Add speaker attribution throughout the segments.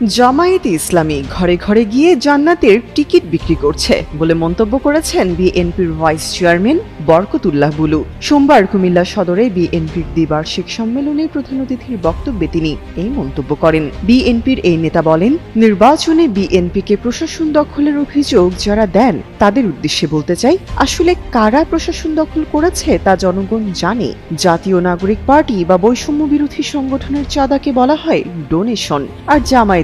Speaker 1: জামায়াতে ইসলামী ঘরে ঘরে গিয়ে জান্নাতের টিকিট বিক্রি করছে বলে মন্তব্য করেছেন বিএনপির ভাইস চেয়ারম্যান বরকতুল্লাহ বুলু। সোমবার কুমিল্লা সদরে বিএনপির দ্বিবার্ষিক সম্মেলনে প্রধান অতিথির বক্তব্যে তিনি এই মন্তব্য করেন। বিএনপির এই নেতা বলেন, নির্বাচনে বিএনপিকে প্রশাসন দখলের অভিযোগ যারা দেন, তাদের উদ্দেশ্যে বলতে চাই, আসলে কারা প্রশাসন দখল করেছে তা জনগণ জানে। জাতীয় নাগরিক পার্টি বা বৈষম্য বিরোধী সংগঠনের চাঁদাকে বলা হয় ডোনেশন। আর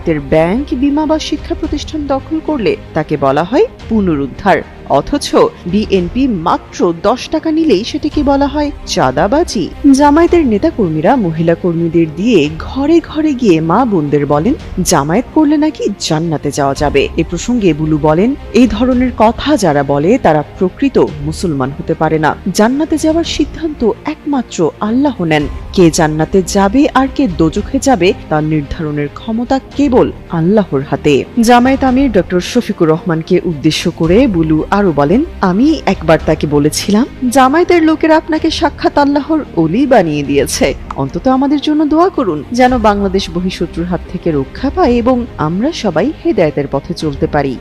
Speaker 1: জামায়াতের ব্যাংক, বিমা বা শিক্ষা প্রতিষ্ঠান দখল করলে তাকে বলা হয় পুনরুদ্ধার। অথচ বিএনপি মাত্র দশ টাকা নিলেই সেটিকে বলা হয় চাঁদাবাজি। জামায়াতের নেতাকর্মীরা মহিলা কর্মীদের দিয়ে ঘরে ঘরে গিয়ে মা বোনদের বলেন, জামায়াত করলে নাকি জান্নাতে যাওয়া যাবে। এ প্রসঙ্গে বুলু বলেন, এই ধরনের কথা যারা বলে, তারা প্রকৃত মুসলমান হতে পারে না। জান্নাতে যাওয়ার সিদ্ধান্ত একমাত্র আল্লাহ নেন। কে জান্নাতে যাবে আর কে দোজখে যাবে তা নির্ধারণের ক্ষমতা কেবল আল্লাহর হাতে। জামায়াত আমির ডক্টর শফিকুর রহমানকে উদ্দেশ্য করে বুলু আরও বলেন, আমি একবার তাকে বলেছিলাম, জামায়াতের লোকেরা আপনাকে সাক্ষাৎ আল্লাহর অলি বানিয়ে দিয়েছে। অন্তত আমাদের জন্য দোয়া করুন, যেন বাংলাদেশ বহিঃশত্রুর হাত থেকে রক্ষা পায় এবং আমরা সবাই হেদায়েতের পথে চলতে পারি।